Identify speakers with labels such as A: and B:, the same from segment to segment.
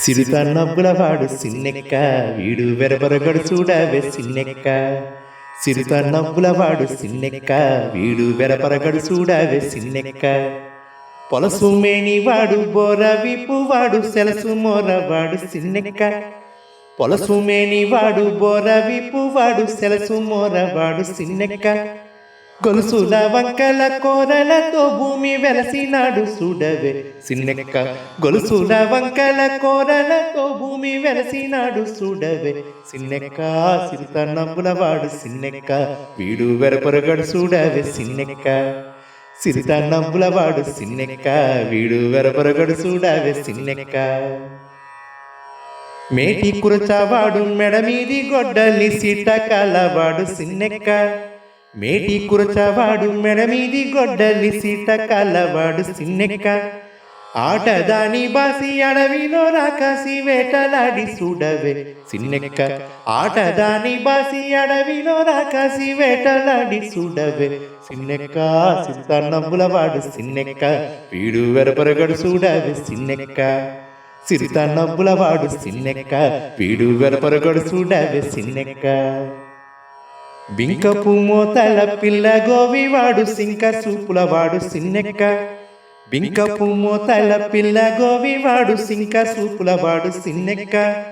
A: సిరిత నవ్వులవాడు సిన్నెక్క వీడు వెరబరగడు చూడవే సిన్నెక్క సిరిత నవ్వులవాడు సిన్నెక్క వీడు వెరపరగడు చూడవే సిన్నెక్క పొలసు మేని వాడు బోర విపు వాడు సెలసు మోరవాడు సిన్నెక్క పొలసు మేని వాడు బోర విపు వాడు సెలసు మోరవాడు సిన్నెక్క గొలుసుల వంకల కోరలతో భూమి వెలసినాడు సుడవే. సిన్నెక్క గొలుసుల వంకల కోరలతో భూమి వెలసినాడు సుడవే. సిన్నెక్క సిరిత నవ్వులవాడు సిన్నెక్క వీడు వెరపొరగడు సుడవే సిన్నెక్క. సిరిత నవ్వులవాడు సిన్నెక్క వీడు వెరపొరగడు సుడవే సిన్నెక్క. మేటి కురచావాడు మెడ మీది గొడ్డలి సీట కలవాడు సిన్నెక్క. మేటి కురచవాడు మెడమీది గొడ్డలి సీట కలవాడు సిన్నెక్క. ఆటదాని బాసి అడవిలో రాకాసి వేటలాడి చూడవే సిన్నెక్క. ఆటదాని బాసి అడవిలో రాకాసి వేటలాడి చూడవే సిన్నెక్క. సిత సిన్నెక్క. వీడు వెరపరగడు చూడవే సిన్నెక్క. సిరిత సిన్నెక్క. వీడు వెరపరగడు చూడవే సిన్నెక్క. బింకపు మోతల పిల్ల గోవివాడు సింక సూపులవాడు సిన్నెక్క. బింకపు మోతల పిల్ల గోవివాడు సింక సూపులవాడు సిన్నెక్క.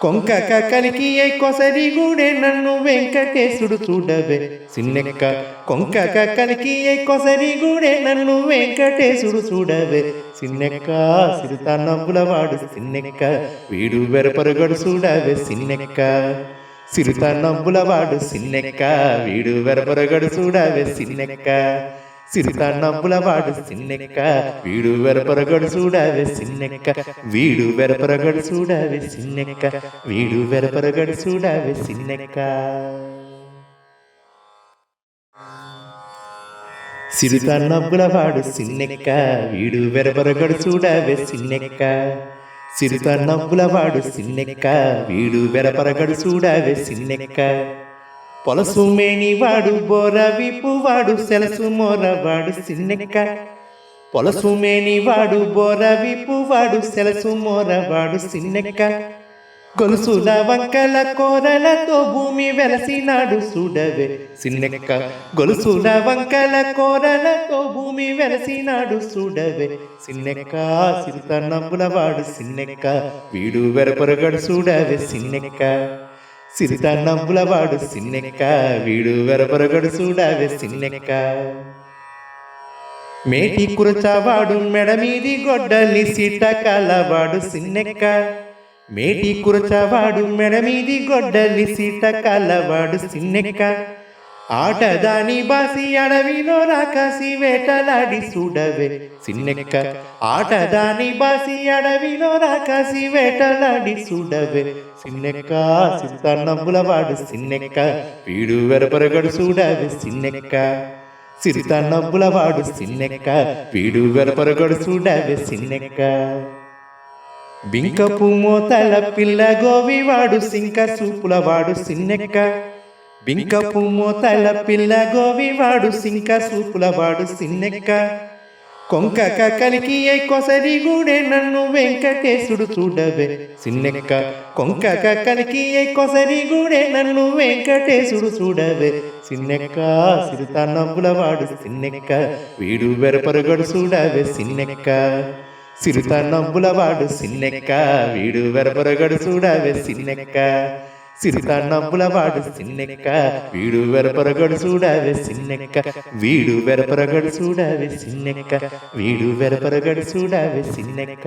A: కొంక కలికి ఏ కొసరి గూడే నన్ను వెంకటేశుడు చూడవే సిన్నెక్క. కొంక కలికి ఏ కొసరి గూడే నన్ను వెంకటేశుడు చూడవే సిన్నెక్క. సిరిత నవ్వులవాడు సిన్నెక్క. వీడు వెరపరగడు చూడవే సిన్నెక్క. సిరిత నవ్వులవాడు సిన్నెక్క వీడు వెరపరగడు చూడవే సిన్నెక్క సిరిత నవ్వులవాడు సిన్నెక్క వీడు వెరపరగడు చూడవే సిన్నెక్క వీడు వెరపరగడు చూడవే సిన్నెక్క వీడు వెరపరగడు చూడవే సిన్నెక్క సిరిత నవ్వులవాడు సిన్నెక్క వీడు వెరపరగడు చూడవే సిన్నెక్క సిరిత నవ్వులవాడు సిన్నెక్క వీడు వెరపరగడు చూడవే సిన్నెక్క. పొలసు మేని వాడు బోర విపు వాడు సెలసు మోరవాడు సిన్నెక్క. పొలసు మేని వాడు బోర విపు వాడు సెలసు మోరవాడు సిన్నెక్క. గొలుసుల వంకల కోరలతో భూమి వెలసినాడు సుడవే సిన్నెక్క గొలుసుల వంకల కోరలతో భూమి వెలసినాడు సుడవే సిన్నెక్క సిరిత నవ్వులవాడు సిన్నెక్క వీడు వెరపరగడు సుడవే సిన్నెక్క. సిరిత నవ్వులవాడు సిన్నెక్క వీడు వెరపరగడు సుడవే సిన్నెక్క. మేటి కురచవాడు మెడ మీది గొడ్డలి సిట కలవాడు సిన్నెక్క. మేటి కురచవాడు మెడమీది గొడ్డలి సీట కలవాడు సిన్నెక్క. ఆటదాని బాసి అడవిలో రాకాసి వేటలాడి చూడవే సిన్నెక్క. ఆటదాని బాసి అడవిలో రాకాసి వేటలాడి చూడవే సిన్నెక్క. సిత సిన్నెక్క. వీడు వెరపరగడు చూడవే సిన్నెక్క. సిరిత సిన్నెక్క. వీడు వెరపరగడు చూడవే సిన్నెక్క. బింకపు మోతల పిల్ల గోవివాడు సింక సూపులవాడు సిన్నెక్క. బింకపు మోతల పిల్ల గోవివాడు సింక సూపులవాడు సిన్నెక్క. కొంకక కలికి ఏ కొసరి గూడే నన్ను వెంకటేశుడు చూడవే సిన్నెక్క. కొంకక కలికి ఏ కొసరి గూడే నన్ను వెంకటేశుడు చూడవే సిన్నెక్క. సిరిత నవ్వులవాడు సిన్నెక్క. వీడు వెరపరగడు చూడవే సిన్నెక్క. సిరిత నవ్వులవాడు సిన్నెక్క వీడు వెరపరగడు చూడవే సిన్నెక్క. సిరిత నవ్వులవాడు సిన్నెక్క వీడు వెరపరగడు చూడవే సిన్నెక్క. వీడు వెరపరగడు చూడవే సిన్నెక్క. వీడు వెరపరగడు చూడవే సిన్నెక్క.